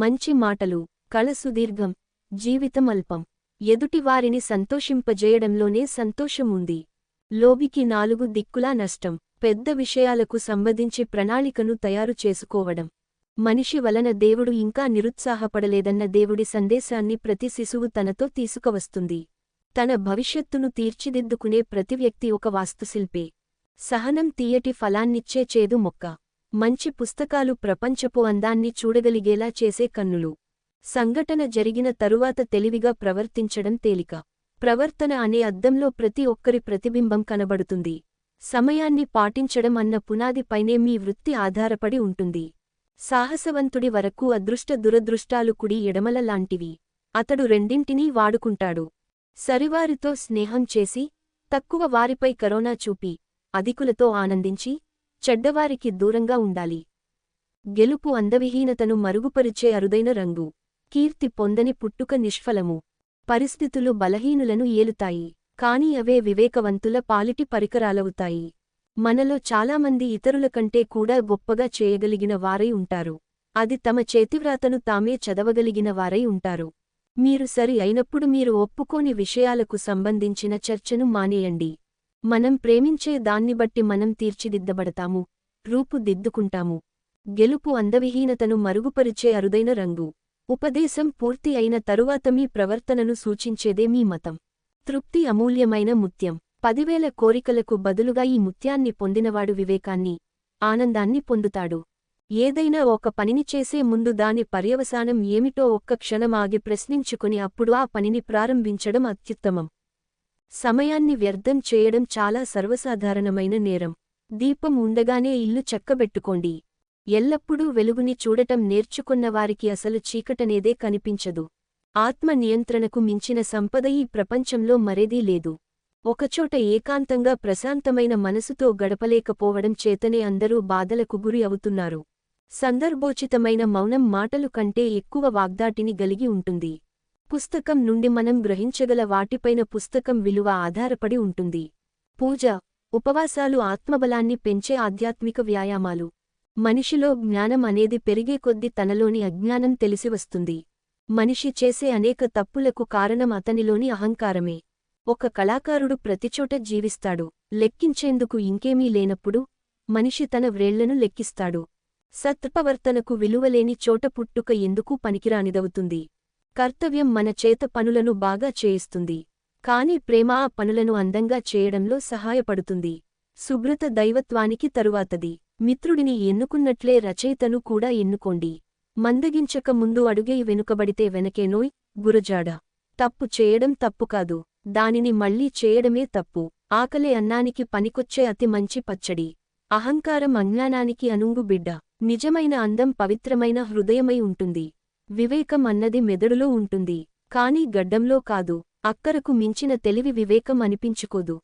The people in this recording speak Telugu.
మంచి మాటలు కళ సుదీర్ఘం జీవితం అల్పం ఎదుటివారిని సంతోషింపజేయడంలోనే సంతోషముంది. లోబికి నాలుగు దిక్కులా నష్టం పెద్ద విషయాలకు సంబంధించి ప్రణాళికను తయారు చేసుకోవడం. మనిషి వలన దేవుడు ఇంకా నిరుత్సాహపడలేదన్న దేవుడి సందేశాన్ని ప్రతి శిశువు తనతో తీసుకువస్తుంది. తన భవిష్యత్తును తీర్చిదిద్దుకునే ప్రతి వ్యక్తి ఒక వాస్తుశిల్పే. సహనం తీయటి ఫలాన్నిచ్చే చేదు మొక్క. మంచి పుస్తకాలు ప్రపంచపు అందాన్ని చూడగలిగేలా చేసే కన్నులు. సంఘటన జరిగిన తరువాత తెలివిగా ప్రవర్తించడం తేలిక. ప్రవర్తన అనే అద్దంలో ప్రతి ఒక్కరి ప్రతిబింబం కనబడుతుంది. సమయాన్ని పాటించడం అన్న పునాదిపైనే మీ వృత్తి ఆధారపడి ఉంటుంది. సాహసవంతుడి వరకు అదృష్ట దురదృష్టాలు కుడి ఎడమల లాంటివి. అతడు రెండింటినీ వాడుకుంటాడు. సరివారితో స్నేహం చేసి తక్కువ వారిపై కరోనా చూపి అధికులతో ఆనందించి చెడ్డవారికి దూరంగా ఉండాలి. గెలుపు అందవిహీనతను మరుగుపరిచే అరుదైన రంగు కీర్తి పొందని పుట్టుక నిష్ఫలము. పరిస్థితులు బలహీనులను ఏలుతాయి కాని అవే వివేకవంతుల పాలిటి పరికరాలవుతాయి. మనలో చాలామంది ఇతరుల కంటే కూడా గొప్పగా చేయగలిగిన వారై ఉంటారు. అది తమ చేతివ్రాతను తామే చదవగలిగిన వారై ఉంటారు. మీరు సరి అయినప్పుడు మీరు ఒప్పుకోని విషయాలకు సంబంధించిన చర్చను మానేయండి. మనం ప్రేమించే దాన్ని బట్టి మనం తీర్చిదిద్దబడతాము రూపుదిద్దుకుంటాము గెలుపు అందవిహీనతను మరుగుపరిచే అరుదైన రంగు. ఉపదేశం పూర్తి అయిన తరువాత మీ ప్రవర్తనను సూచించేదే మీ మతం. తృప్తి అమూల్యమైన ముత్యం. పదివేల కోరికలకు బదులుగా ఈ ముత్యాన్ని పొందినవాడు వివేకాన్ని ఆనందాన్ని పొందుతాడు. ఏదైనా ఒక పనిని చేసే ముందు దాని పర్యవసానం ఏమిటో ఒక్క క్షణం ఆగి ప్రశ్నించుకుని అప్పుడు ఆ పనిని ప్రారంభించడం అత్యుత్తమం. సమయాన్ని వ్యర్థం చేయడం చాలా సర్వసాధారణమైన నేరం. దీపం ఉండగానే ఇల్లు చక్కబెట్టుకోండి. ఎల్లప్పుడూ వెలుగుని చూడటం నేర్చుకున్నవారికి అసలు చీకటనేదే కనిపించదు. ఆత్మ నియంత్రణకు మించిన సంపద ఈ ప్రపంచంలో మరేదీ లేదు. ఒకచోట ఏకాంతంగా ప్రశాంతమైన మనసుతో గడపలేకపోవడం చేతనే అందరూ బాధలకు గురి అవుతున్నారు. సందర్భోచితమైన మౌనం మాటలు కంటే ఎక్కువ వాగ్దాటిని గలిగి ఉంటుంది. పుస్తకం నుండి మనం గ్రహించగల వాటిపైన పుస్తకం విలువ ఆధారపడి ఉంటుంది. పూజ ఉపవాసాలు ఆత్మబలాన్ని పెంచే ఆధ్యాత్మిక వ్యాయామాలు. మనిషిలో జ్ఞానం అనేది పెరిగే కొద్దీ తనలోని అజ్ఞానం తెలిసివస్తుంది మనిషి చేసే అనేక తప్పులకు కారణం అతనిలోని అహంకారమే. ఒక కళాకారుడు ప్రతిచోట జీవిస్తాడు. లెక్కించేందుకు ఇంకేమీ లేనప్పుడు మనిషి తన వ్రేళ్ళను లెక్కిస్తాడు. సత్ప్రవర్తనకు విలువలేని చోట పుట్టుక ఎందుకు పనికిరానిదవుతుంది? కర్తవ్యం మన చేత పనులను బాగా చేయిస్తుంది. కాని ప్రేమ ఆ పనులను అందంగా చేయడంలో సహాయపడుతుంది. శుభ్రత దైవత్వానికి తరువాతది. మిత్రుడిని ఎన్నుకున్నట్లే రచయితను కూడా ఎన్నుకోండి. మందగించక ముందు అడుగై వెనుకబడితే వెనకేనోయ్ గురజాడ. తప్పు చేయడం తప్పు కాదు. దానిని మళ్ళీ చేయడమే తప్పు. ఆకలే అన్నానికి పనికొచ్చే అతి మంచి పచ్చడి. అహంకారం అజ్ఞానానికి అనుంగు బిడ్డ. నిజమైన అందం పవిత్రమైన హృదయమై ఉంటుంది. వివేకం అన్నది మెదడులో ఉంటుంది. కాని గడ్డంలో కాదు. అక్కరకు మించిన తెలివి వివేకం అనిపించుకోదు.